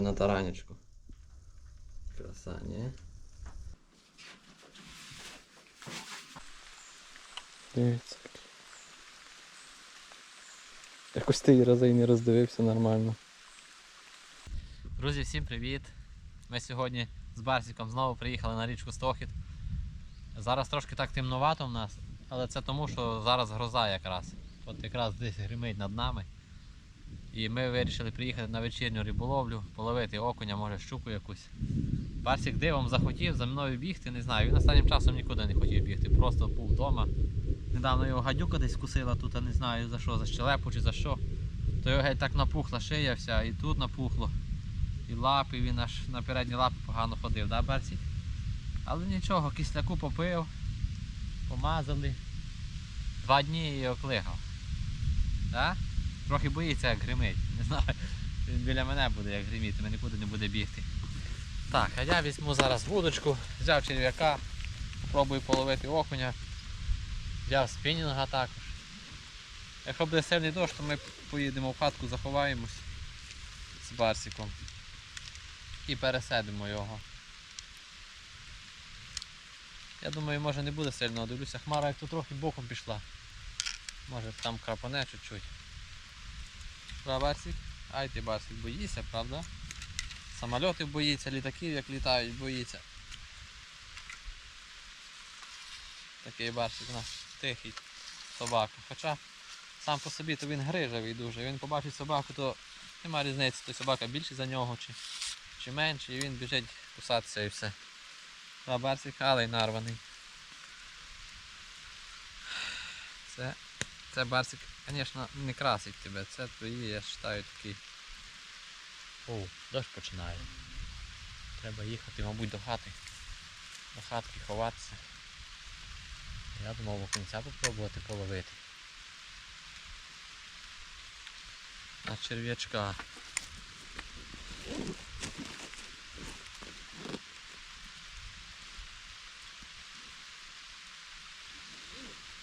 на таранечку. Краса, ні? Дивіться. Якось ти рази і не роздивився нормально. Друзі, всім привіт! Ми сьогодні з Барсіком знову приїхали на річку Стохід. Зараз трошки так темнувато в нас, але це тому, що зараз гроза якраз. От якраз десь гримить над нами. І ми вирішили приїхати на вечірню риболовлю, половити окуня, може щуку якусь. Барсік дивом захотів за мною бігти, не знаю. Він останнім часом нікуди не хотів бігти, просто був вдома. Недавно його гадюка десь кусила тут, а не знаю за що, за щелепу чи за що. То його геть так напухла шия вся, і тут напухло. І лапи, він аж на передні лапи погано ходив, да, Берсік? Але нічого, кисляку попив, помазали. Два дні і оклигав. Да? Трохи боїться, як гримить. Не знаю. Він біля мене буде, як гриміти, він нікуди не буде бігти. Так, а я візьму зараз вудочку, взяв черв'яка, спробую половити окуня, взяв спінінга також. Якщо буде сильний дощ, то ми поїдемо в хатку, заховаємось з барсиком і пересадимо його. Я думаю, може не буде сильно, дивлюся, хмара як тут трохи боком пішла. Може там крапане чуть-чуть. Правда, Барсик? Ай ти Барсик, боїшся, правда? Самольотів боїться, літаків як літають, боїться. Такий Барсик у нас тихий собака. Хоча сам по собі то він грижавий дуже. Він побачить собаку, то нема різниці, то собака більше за нього чи, чи менше, і він біжить кусатися і все. А Барсик алей нарваний. Це, це Барсик, звісно, не красить тебе. Це твої, я вважаю, такий. О, дощ починає. Треба їхати, мабуть, до хати. До хатки ховатися. Я думав окунця попробувати половити. На черв'ячка.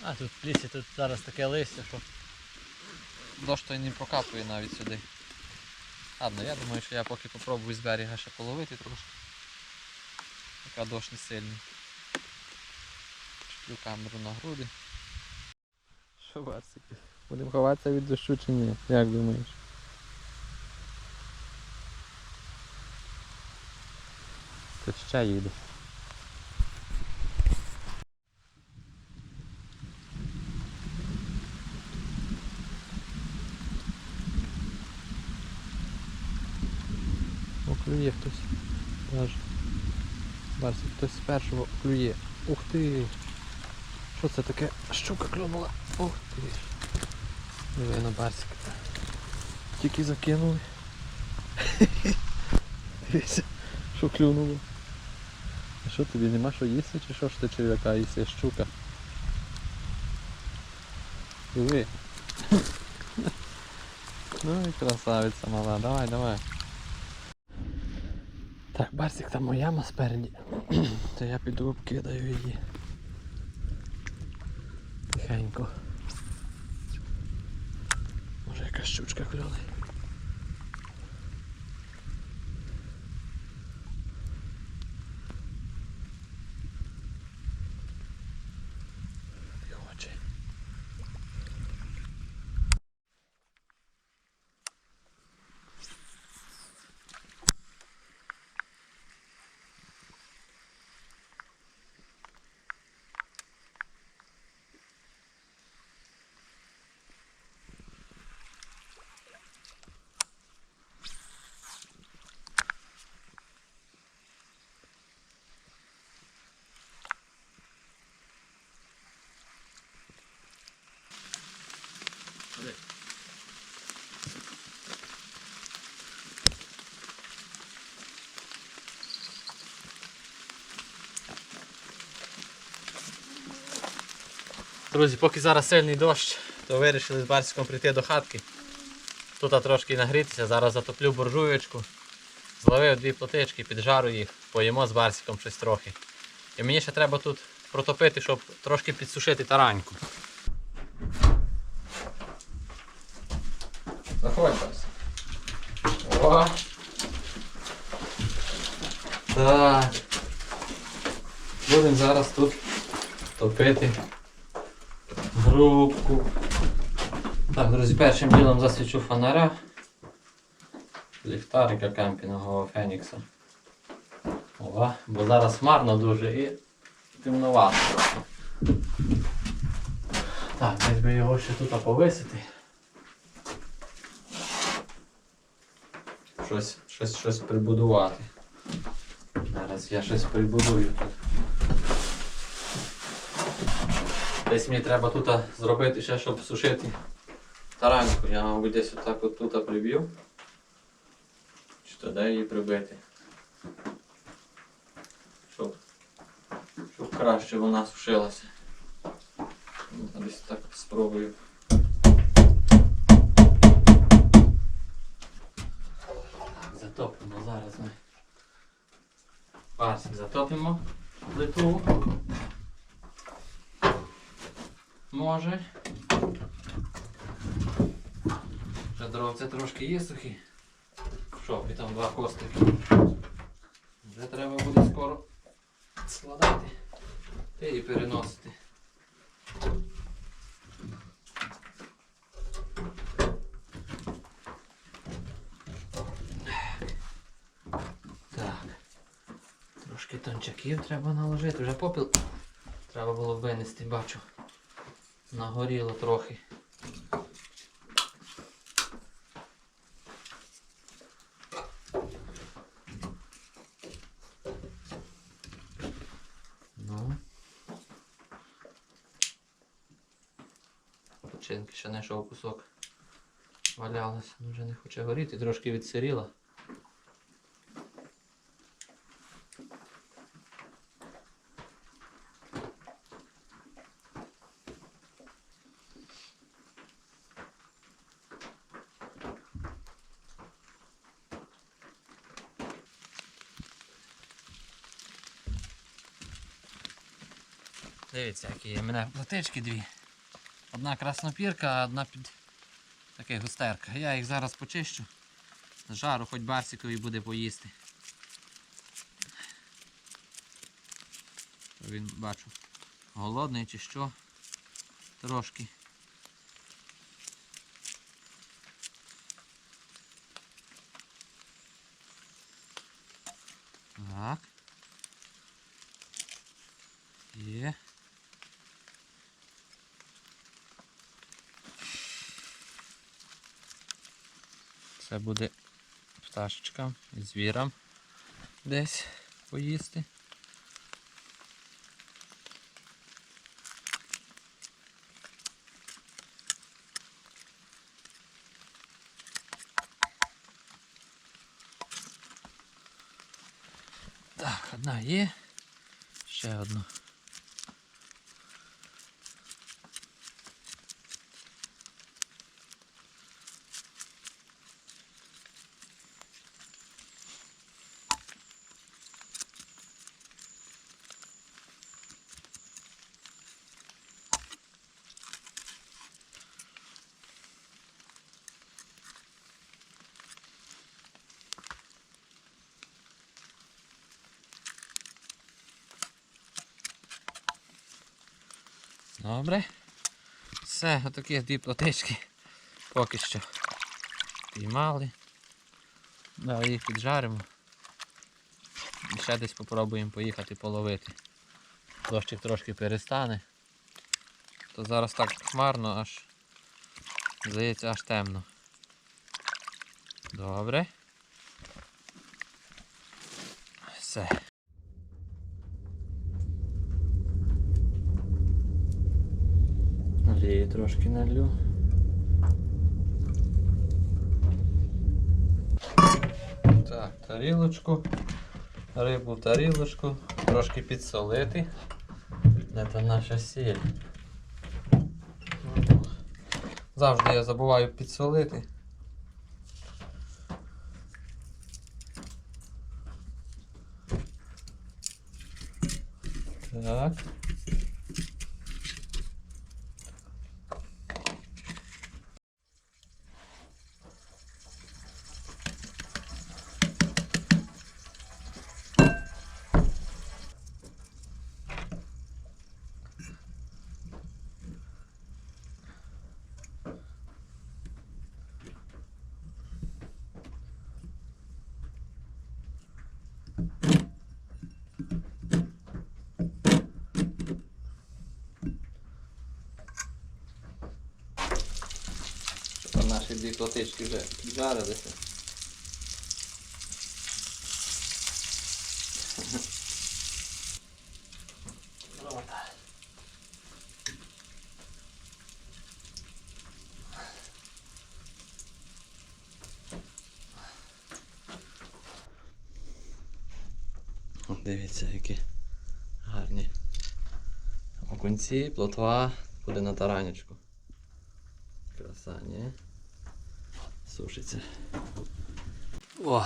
А тут в лісі тут зараз таке листя, що дощ не прокапує навіть сюди. Ладно, я думаю, що я поки попробую з берега ще половити трошки. Поки дощ не сильний. Чіплю камеру на груди. Що Барсик? Будемо ховатися від дощу чи ні? Як думаєш? Тут ще їде. О, клює хтось. Даже. Барсик, хтось з першого клює. Ух ти! Що це таке? Щука клюнула. Ух ти. Диви на барсик. Тільки закинули. Дивися, що клюнуло. А що тобі нема що їсти чи що ж ти черв'яка їси? Щука. Диви. Ну і красавиця мала, давай, давай. Так, барсик там моя яма спереді. То я піду обкидаю її. Тихенько. Може якась щучка клюне. Не хоче. Друзі, поки зараз сильний дощ, то вирішили з Барсиком прийти до хатки. Тут трошки нагрітися, зараз затоплю буржуєчку. Зловив дві плотички, піджару їх, поїмо з Барсиком щось трохи. І мені ще треба тут протопити, щоб трошки підсушити тараньку. Заходь Барсик. О! Так. Будемо зараз тут топити грубку. Так, друзі, першим ділом засвічу фонаря. Ліхтарика кемпінгового Фенікса. Ова, бо зараз марно дуже і темнувато. Так, десь би його ще тут повисити. Щось, щось, щось прибудувати. Зараз я щось прибудую тут. Десь мені треба тут зробити ще, щоб сушити тараньку. Я, мабуть, десь отак от тут приб'ю. Чи то де її прибити? Щоб, щоб краще вона сушилася. Десь так спробую. Затопимо зараз ми. Парсик затопимо плиту. Може. Вже дровце трошки є сухі. Що, і там два костики. Вже треба буде скоро складати і переносити. Так. Трошки тончаків треба наложити. Вже попіл треба було винести, бачу. Нагоріло трохи. Ну. Починки ще знайшов кусок. Валялася, ну вже не хоче горіти, трошки відсиріла. Дивіться, які є в мене платички дві. Одна краснопірка, а одна під таке густерка. Я їх зараз почищу. З жару хоч барсикові буде поїсти. Він бачу голодний чи що. Трошки. Так. Є. Це буде пташечкам і звірам десь поїсти. Так, одна є. Ще одну. Все, отакі дві платички поки що піймали. Далі їх піджаримо. І ще десь попробуємо поїхати половити. Дощик трошки перестане. То зараз так хмарно аж здається аж темно. Добре. Все. Олії трошки налю. Так, тарілочку, рибу в тарілочку, трошки підсолити. Там наша сіль? Завжди я забуваю підсолити. Так. Там наші дві платички вже піджарилися. Дивіться, які гарні окунці, плотва буде на таранечку. Краса, ні? Сушиться. О!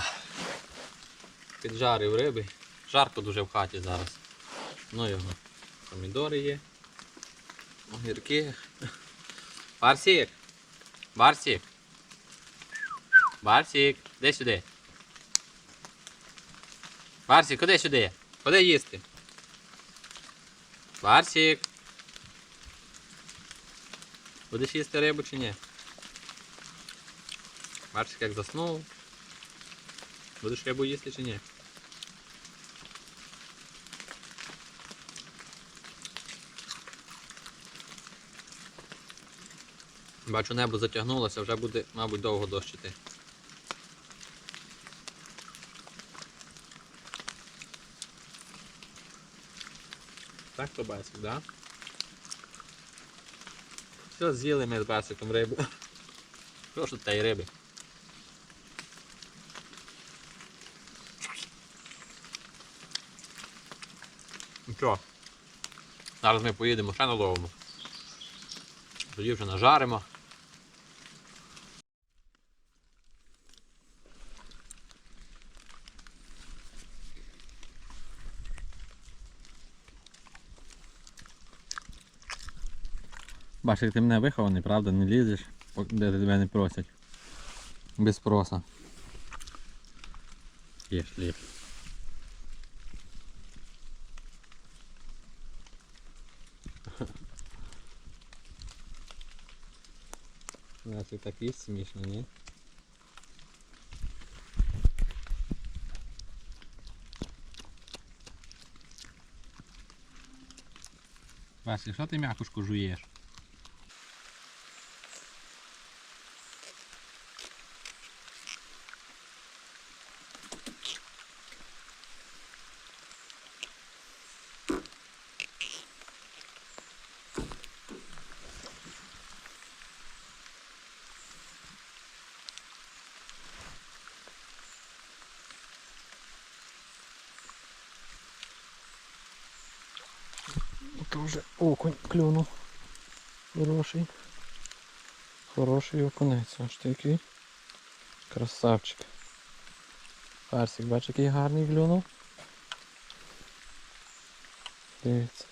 Піджарив риби. Жарко дуже в хаті зараз. Ну його. Помідори є. Огірки. Барсік! Барсік! Барсік! Де сюди? Барсік, куди сюди? Куди їсти? Барсік! Будеш їсти рибу чи ні? Барсик як заснув. Будеш рибу їсти чи ні? Бачу, небо затягнулося, вже буде, мабуть, довго дощ Так то басик, да? Все, з'їли ми з басиком рибу. Тут та й риби? Ну що, зараз ми поїдемо ще наловимо. Тоді вже нажаримо. Бачиш, ти мене вихований, правда, не лізеш, де тебе не просять. Без спроса. Є хліб. Так і смішно, ні? Василь, що ти м'якушку жуєш? То вже окунь клюнув. Хороший. Хороший окунець. Аж такий. Красавчик. Парсик, бач, який гарний клюнув. Дивіться.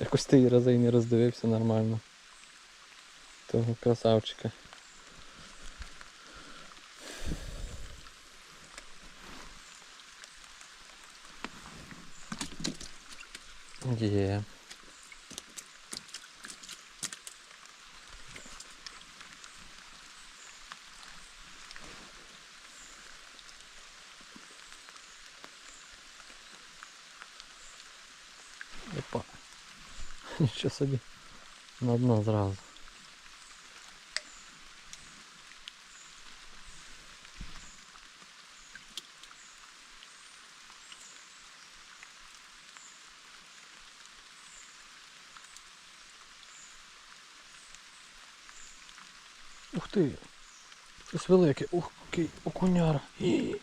Якось ти рази не роздивився нормально. Того красавчика. Є. Опа. Нічого собі. На дно зразу. Ух ти! Щось велике. Ух, який окуняр. І...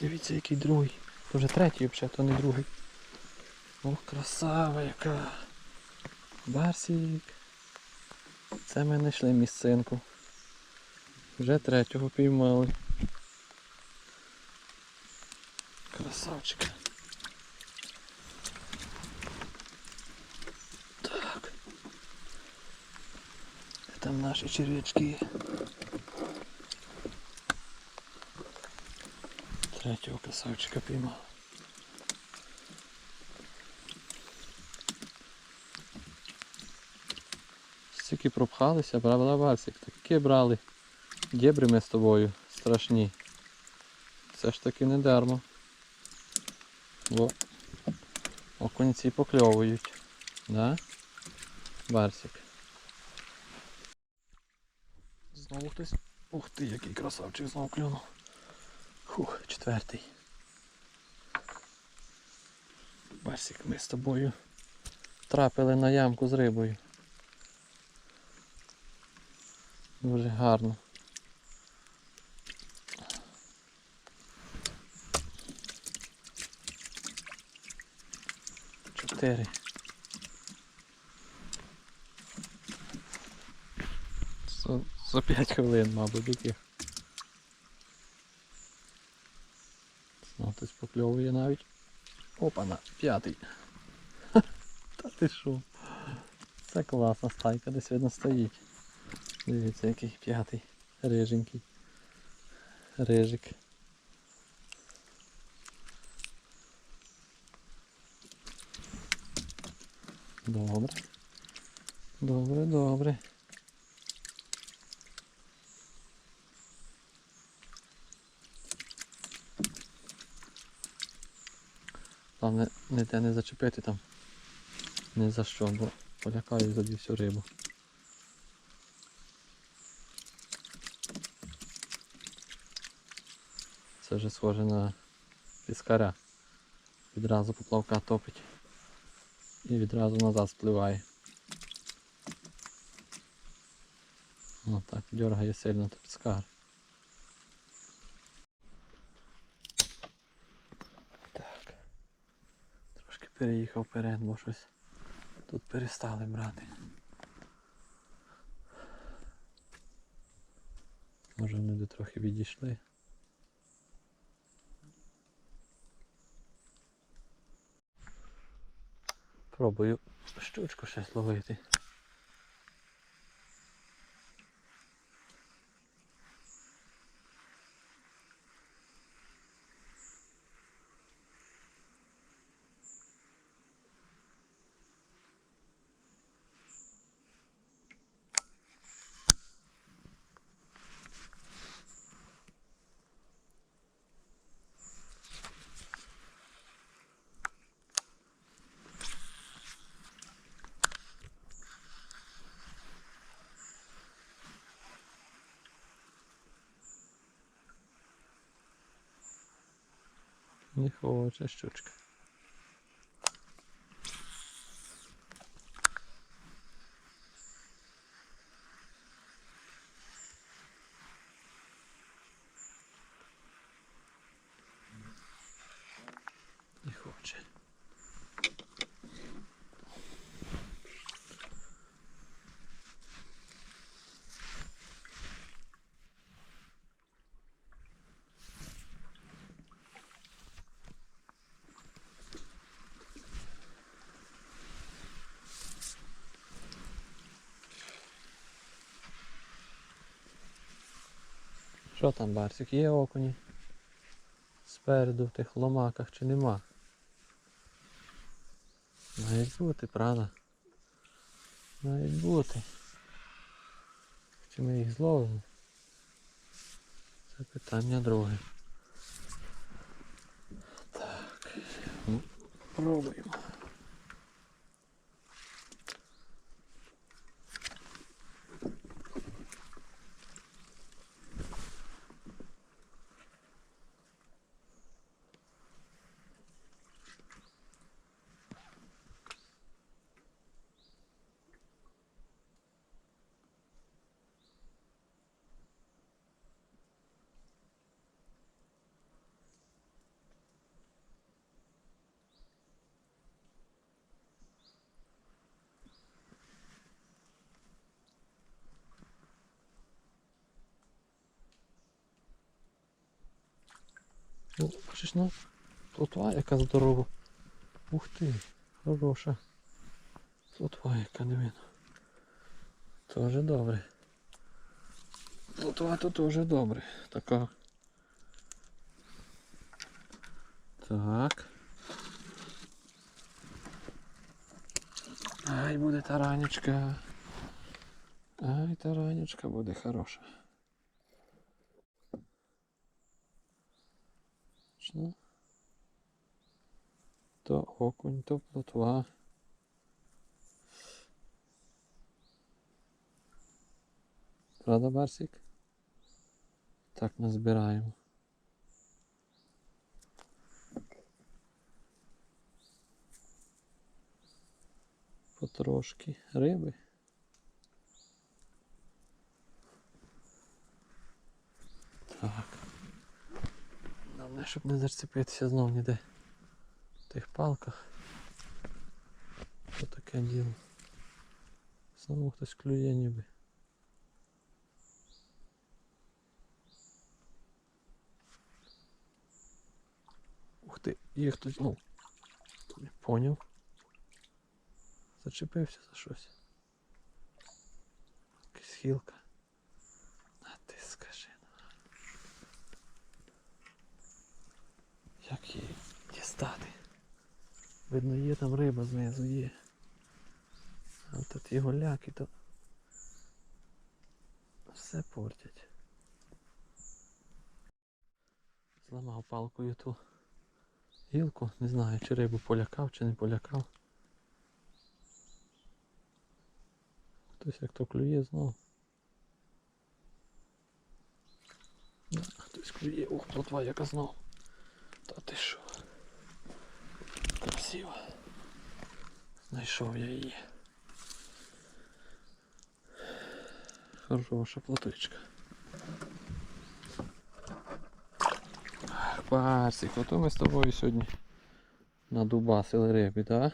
Дивіться, який другий. Це вже третій взагалі, то не другий. Ох, красава яка. Барсік. Це ми знайшли місцинку. Вже третього піймали. Красавчик. Так. Де там наші черв'ячки? Третього красавчика піймали. Стільки пропхалися, правда, Барсик? Таке брали. Дєбри ми з тобою страшні. Це ж таки не дармо. Бо окунці покльовують. Да? Барсик. Хтось. Ух ти, який красавчик знову клюнув. Фух, четвертий. Барсик, ми з тобою трапили на ямку з рибою. Дуже гарно. Чотири. За, за 5 хвилин, мабуть, яких. Хтось покльовує навіть. Опа-на, п'ятий. Та ти що? Це класна стайка, десь видно стоїть. Дивіться, який п'ятий. Риженький. Рижик. Добре. Добре, добре. Главне, не те не зачепити там. Ні за що, бо полякаю за всю рибу. Це вже схоже на піскаря. Відразу поплавка топить і відразу назад спливає. Ну так, дергає сильно то піскар. Так. Трошки переїхав вперед, бо щось тут перестали брати. Може вони де трохи відійшли. Пробую щучку ще зловити. Не хоче щучка. Не хоче. Що там, Барсик? Є окуні? Спереду в тих ломаках чи нема? Мають бути, правда? Мають бути. Чи ми їх зловимо? Це питання друге. Так. Пробуємо. Ну, ну, плотва яка здорова. Ух ти, хороша. Плотва яка видно. Тоже добре. Плотва то теж добре. Така. Так. Ай, буде таранечка. Ай, таранечка буде хороша. Точно? То окунь, то плотва. Правда, Барсик? Так назбираємо. Потрошки риби. Так. Головне, щоб не зацепитися знов ніде в тих палках. Що таке діло? Знову хтось клює ніби. Ух ти, є хтось, ну, не поняв. Зачепився за щось. Якась хілка. А ти скажи. ну. Як її дістати? Видно, є там риба знизу є. А тут ті голяки то все портять. Зламав палкою ту гілку, не знаю, чи рибу полякав, чи не полякав. Хтось як то клює знову. Хтось клює. Ух, плотва яка знов. Та ти що? Красиво. Знайшов я її. Хороша плотичка. Ах, Барсик, ото ми з тобою сьогодні надубасили риби, так?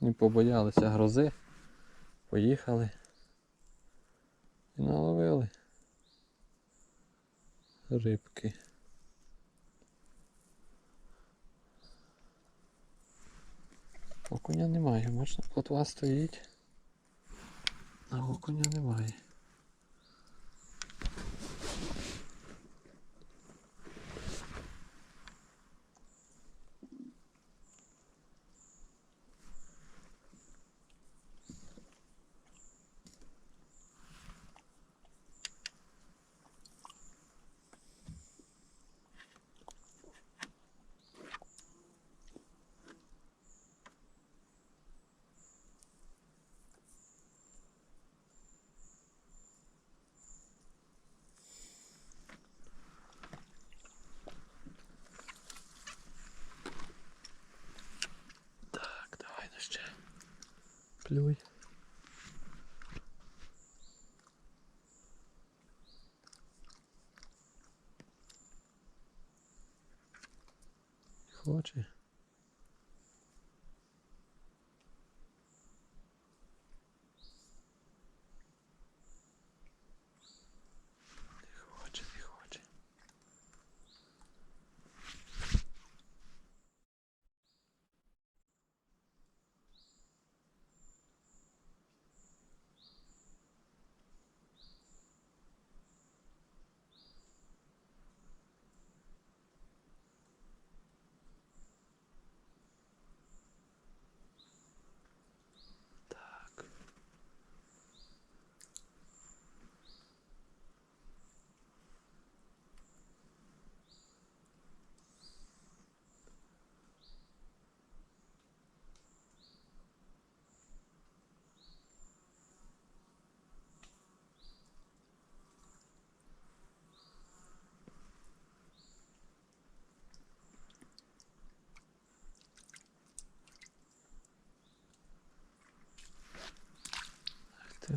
Не побоялися грози. Поїхали. І наловили рибки. Окуня немає, можна плотва стоїть. А окуня немає. Так, давай ну ще. Плюй. Хоче. Не хоче, не хоче. Так.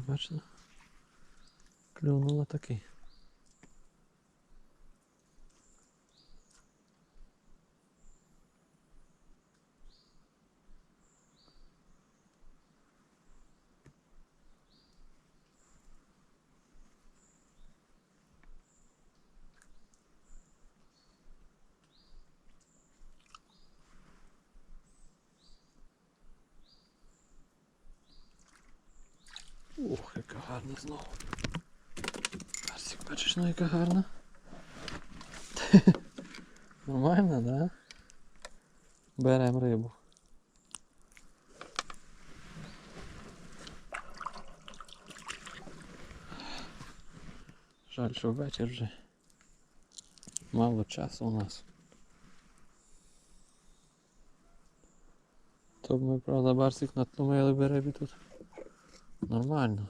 Ти бачила? Клюнула таки. Ух, яка гарна знову. Арсик, бачиш, ну яка гарна. Нормально, да? Берем рибу. Жаль, що вечір вже мало часу у нас. То ми, правда, барсик натломили би рибі тут. Нормально.